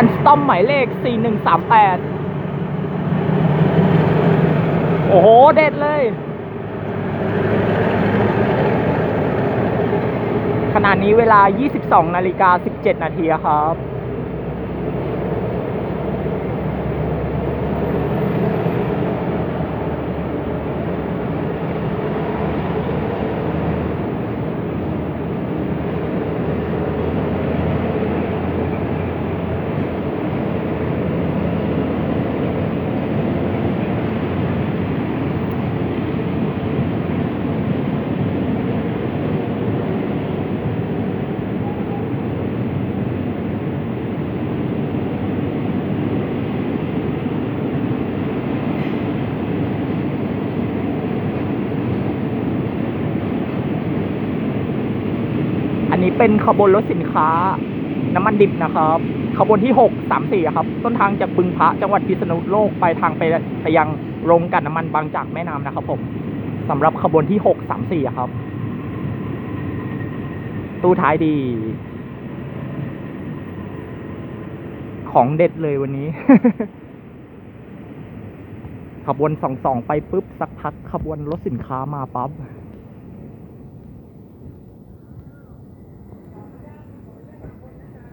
อันสตอมหมายเลข 4138 โอ้โห เด็ดเลย ขณะนี้เวลา 22 นาฬิกา 17 นาทีครับ อันนี้เป็นขบวนรถสินค้า น้ำมันดิบนะครับ ขบวนที่หกสามสี่ครับ ต้นทางจากบึงพระจังหวัดพิษณุโลกไปทางไปไปยังโรงกันน้ำมันบางจากแม่น้ำนะครับผมสำหรับขบวนที่หกสามสี่ครับ ตู้ท้ายดี ของเด็ดเลยวันนี้ ขบวนสองสองไปปุ๊บสักพักขบวนรถสินค้ามาปั๊บ